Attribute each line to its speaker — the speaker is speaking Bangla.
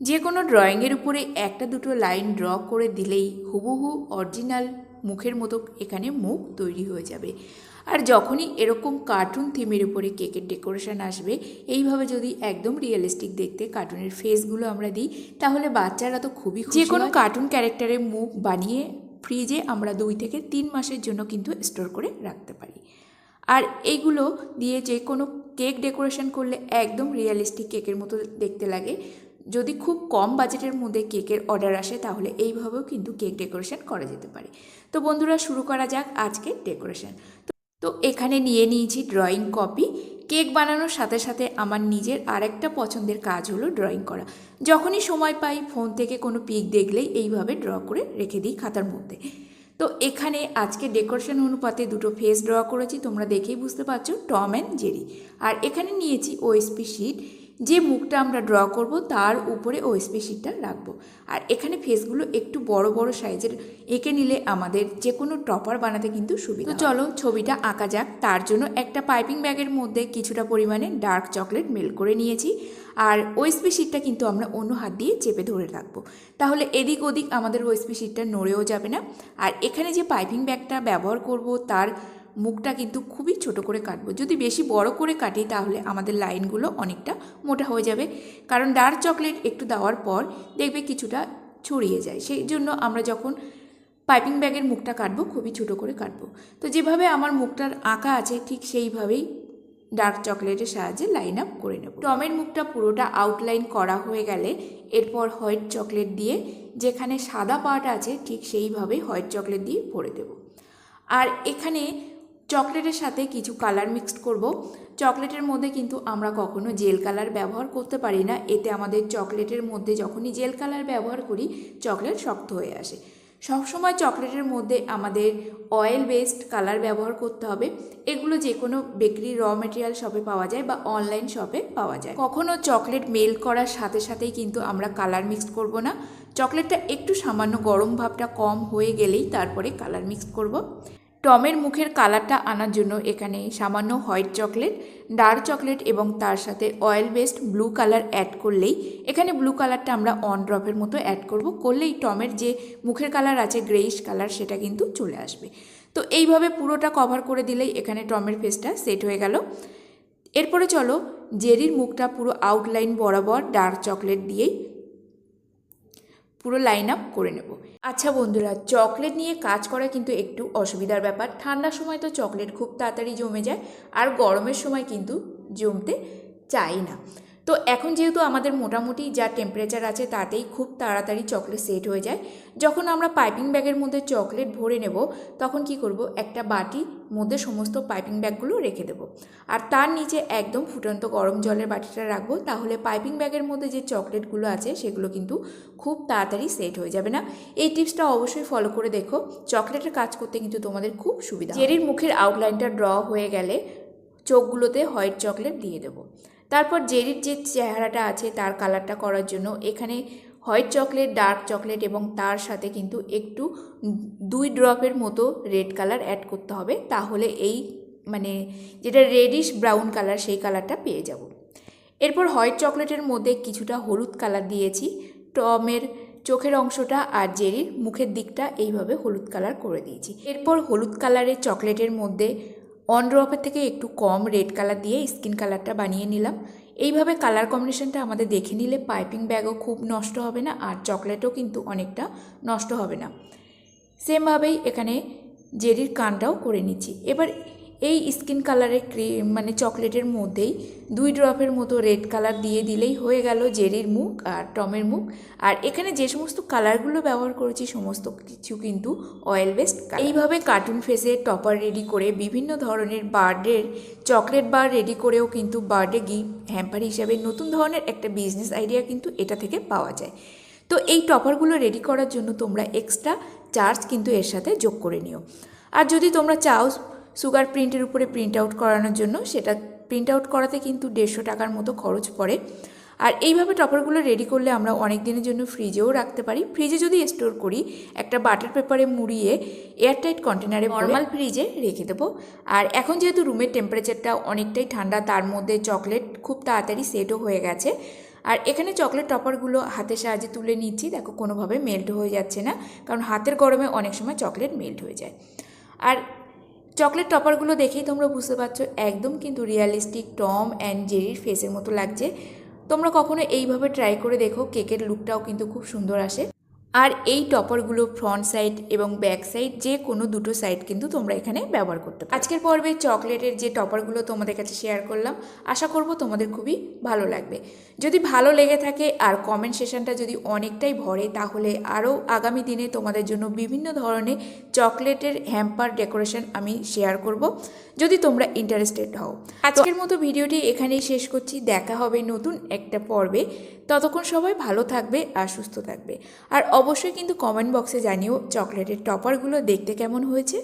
Speaker 1: যে কোনো ড্রয়িংয়ের উপরে একটা দুটো লাইন ড্র করে দিলেই হুবহু অরিজিনাল মুখের মতো এখানে মুখ তৈরি হয়ে যাবে। আর যখনই এরকম কার্টুন থিমের উপরে কেকের ডেকোরেশন আসবে এইভাবে যদি একদম রিয়েলিস্টিক দেখতে কার্টুনের ফেসগুলো আমরা দিই তাহলে বাচ্চারা তো খুবই যে কোনো কার্টুন ক্যারেক্টারের মুখ বানিয়ে ফ্রিজে আমরা দুই থেকে তিন মাসের জন্য কিন্তু স্টোর করে রাখতে পারি। আর এইগুলো দিয়ে যে কোনো কেক ডেকোরেশন করলে একদম রিয়েলিস্টিক কেকের মতো দেখতে লাগে। যদি খুব কম বাজেটের মধ্যে কেকের অর্ডার আসে, তাহলে এইভাবেও কিন্তু কেক ডেকোরেশন করা যেতে পারে। তো বন্ধুরা, শুরু করা যাক আজকে ডেকোরেশন। তো এখানে নিয়ে নিয়েছি ড্রয়িং কপি। কেক বানানোর সাথে সাথে আমার নিজের আরেকটা পছন্দের কাজ হলো ড্রয়িং করা। যখনই সময় পাই, ফোন থেকে কোনো পিক দেখলেই এইভাবে ড্র করে রেখে দিই খাতার মধ্যে। তো এখানে আজকে ডেকোরেশন অনুপাতে দুটো ফেস ড্র করেছি, তোমরা দেখেই বুঝতে পারছ, টম অ্যান্ড জেরি। আর এখানে নিয়েছি ওএসপি শিট। যে মুখটা আমরা ড্র করব তার উপরে ওএসপি শিটটা রাখব। আর এখানে ফেসগুলো একটু বড় বড় সাইজের এঁকে নিলে আমাদের যে কোনো টপার বানাতে কিন্তু সুবিধা চলো ছবিটা আঁকা যাক। তার জন্য একটা পাইপিং ব্যাগের মধ্যে কিছুটা পরিমাণে ডার্ক চকলেট মেল করে নিয়েছি। আর ওএসপি শিটটা কিন্তু আমরা অন্য হাত দিয়ে চেপে ধরে রাখব। তাহলে এদিক ওদিক আমাদের ওএসপি শিটটা নড়েও যাবে না। আর এখানে যে পাইপিং ব্যাগটা ব্যবহার করব তার মুখটা কিন্তু খুবই ছোট করে কাটবো। যদি বেশি বড় করে কাটি তাহলে আমাদের লাইনগুলো অনেকটা মোটা হয়ে যাবে। কারণ ডার্ক চকলেট একটু দেওয়ার পর দেখবে কিছুটা ছড়িয়ে যায়। সেই জন্য আমরা যখন পাইপিং ব্যাগের মুখটা কাটবো, খুবই ছোট করে কাটবো। তো যেভাবে আমার মুখটার আঁকা আছে, ঠিক সেইভাবেই ডার্ক চকলেটের সাহায্যে লাইন আপ করে নেব। টমের মুখটা পুরোটা আউটলাইন করা হয়ে গেলে এরপর হোয়াইট চকলেট দিয়ে যেখানে সাদা পার্ট আছে, ঠিক সেইভাবে হোয়াইট চকলেট দিয়ে ভরে দেব। আর এখানে চকলেটের সাথে কিছু কালার মিক্সড করব। চকলেটের মধ্যে কিন্তু আমরা কখনো জেল কালার ব্যবহার করতে পারি না। এতে আমাদের চকলেটের মধ্যে যখনই জেল কালার ব্যবহার করি, চকলেট শক্ত হয়ে আসে। সবসময় চকলেটের মধ্যে আমাদের অয়েল বেসড কালার ব্যবহার করতে হবে। এগুলো যে কোনো বেকারি র মেটেরিয়াল শপে পাওয়া যায় বা অনলাইন শপে পাওয়া যায়। কখনো চকলেট মেল্ট করার সাথে সাথেই কিন্তু আমরা কালার মিক্সড করব না। চকলেটটা একটু সামান্য গরম ভাবটা কম হয়ে গেলেই তারপরে কালার মিক্সড করব। টমের মুখের কালারটা আনার জন্য এখানে সামান্য হোয়াইট চকলেট, ডার্ক চকলেট এবং তার সাথে oil based blue colour add করলেই, এখানে ব্লু কালারটা আমরা অন ড্রপের মতো অ্যাড করব, করলেই টমের যে মুখের কালার আছে গ্রেইশ কালার সেটা কিন্তু চলে আসবে। তো এইভাবে পুরোটা কভার করে দিলেই এখানে টমের ফেসটা সেট হয়ে গেল। এরপরে চলো জেরির মুখটা পুরো আউটলাইন বরাবর ডার্ক চকলেট দিয়েই পুরো লাইন আপ করে নেব। আচ্ছা বন্ধুরা চকলেট নিয়ে কাজ করা কিন্তু একটু অসুবিধার ব্যাপার। ঠান্ডার সময় তো চকলেট খুব তাড়াতাড়ি জমে যায়, আর গরমের সময় কিন্তু জমতে চাই না। তো এখন যেহেতু আমাদের মোটামুটি যা টেম্পারেচার আছে তাতেই খুব তাড়াতাড়ি চকলেট সেট হয়ে যায়, যখন আমরা পাইপিং ব্যাগের মধ্যে চকলেট ভরে নেব, তখন কি করব? একটা বাটির মধ্যে সমস্ত পাইপিং ব্যাগগুলো রেখে দেব। আর তার নিচে একদম ফুটন্ত গরম জলের বাটিটা রাখব, তাহলে পাইপিং ব্যাগের মধ্যে যে চকলেটগুলো আছে সেগুলো কিন্তু খুব তাড়াতাড়ি সেট হয়ে যাবে না। এই টিপসটা অবশ্যই ফলো করে দেখো চকলেটের কাজ করতে কিন্তু তোমাদের খুব সুবিধা জেরির মুখের আউটলাইনটা ড্র হয়ে গেলে চোখগুলোতে হোয়াইট চকলেট দিয়ে দেবো। তারপর জেরির যে চেহারাটা আছে তার কালারটা করার জন্য এখানে হোয়াইট চকলেট, ডার্ক চকলেট এবং তার সাথে কিন্তু একটু দুই ড্রপের মতো রেড কালার অ্যাড করতে হবে। তাহলে এই মানে যেটা রেডিশ ব্রাউন কালার সেই কালারটা পেয়ে যাব। এরপর হোয়াইট চকলেটের মধ্যে কিছুটা হলুদ কালার দিয়েছি। টমের চোখের অংশটা আর জেরির মুখের দিকটা এইভাবে হলুদ কালার করে দিয়েছি। এরপর হলুদ কালারের চকলেটের মধ্যে অন ড্রপের থেকে একটু কম রেড কালার দিয়ে স্কিন কালারটা বানিয়ে নিলাম। এইভাবে কালার কম্বিনেশনটা আমাদের দেখে নিলে পাইপিং ব্যাগও খুব নষ্ট হবে না, আর চকলেটও কিন্তু অনেকটা নষ্ট হবে না। সেমভাবেই এখানে জেরির কানটাও করে নিচ্ছি। এবার এই স্কিন কালারের ক্রিম মানে চকলেটের মধ্যেই দুই ড্রপের মতো রেড কালার দিয়ে দিলেই হয়ে গেল জেরির মুখ আর টমের মুখ। আর এখানে যে সমস্ত কালারগুলো ব্যবহার করেছি সমস্ত কিছু কিন্তু অয়েল বেস্ট এইভাবে কার্টুন ফেসে টপার রেডি করে বিভিন্ন ধরনের বার্ডের চকলেট বার রেডি করেও কিন্তু বার্ডে গিফট হ্যাম্পার হিসাবে নতুন ধরনের একটা বিজনেস আইডিয়া কিন্তু এটা থেকে পাওয়া যায়। তো এই টপারগুলো রেডি করার জন্য তোমরা এক্সট্রা চার্জ কিন্তু এর সাথে যোগ করে নিও। আর যদি তোমরা চাও সুগার প্রিন্টের উপরে প্রিন্ট আউট করানোর জন্য। সেটা প্রিন্ট আউট করাতে কিন্তু দেড়শো টাকার মতো খরচ পড়ে। আর এইভাবে টপারগুলো রেডি করলে আমরা অনেক দিনের জন্য ফ্রিজেও রাখতে পারি। ফ্রিজে যদি স্টোর করি, একটা বাটার পেপারে মুড়িয়ে এয়ারটাইট কন্টেনারে নর্মাল ফ্রিজে রেখে দেবো। আর এখন যেহেতু রুমের টেম্পারেচারটা অনেকটাই ঠান্ডা, তার মধ্যে চকলেট খুব তাড়াতাড়ি সেটও হয়ে গেছে। আর এখানে চকলেট টপারগুলো হাতের সাহায্যে তুলে নিচ্ছি। দেখো, কোনোভাবে মেল্ট হয়ে যাচ্ছে না, কারণ হাতের গরমে অনেক সময় চকলেট মেল্ট হয়ে যায়। আর চকলেট টপারগুলো দেখেই তোমরা বুঝতে পারছ, একদম কিন্তু রিয়ালিস্টিক টম অ্যান্ড জেরির ফেসের মতো লাগছে। তোমরা কখনো এইভাবে ট্রাই করে দেখো, কেকের লুকটাও কিন্তু খুব সুন্দর আসে। আর এই টপারগুলো ফ্রন্ট সাইড এবং ব্যাক সাইড যে কোনো দুটো সাইড কিন্তু তোমরা এখানে ব্যবহার করতে পারো। আজকের পর্বে চকলেটের যে টপারগুলো তোমাদের কাছে শেয়ার করলাম, আশা করব তোমাদের খুবই ভালো লাগবে। যদি ভালো লেগে থাকে আর কমেন্ট সেশনটা যদি অনেকটাই ভরে, তাহলে আরও আগামী দিনে তোমাদের জন্য বিভিন্ন ধরনের চকলেটের হ্যাম্পার ডেকোরেশন আমি শেয়ার করব যদি তোমরা ইন্টারেস্টেড হও। আজকের মতো ভিডিওটি এখানেই শেষ করছি। দেখা হবে নতুন একটা পর্বে। ততক্ষণ সবাই ভালো থাকবে আর সুস্থ থাকবে। আর অবশ্যই কিন্তু কমেন্ট বক্সে জানিও চকলেটের টপারগুলো দেখতে কেমন হয়েছে।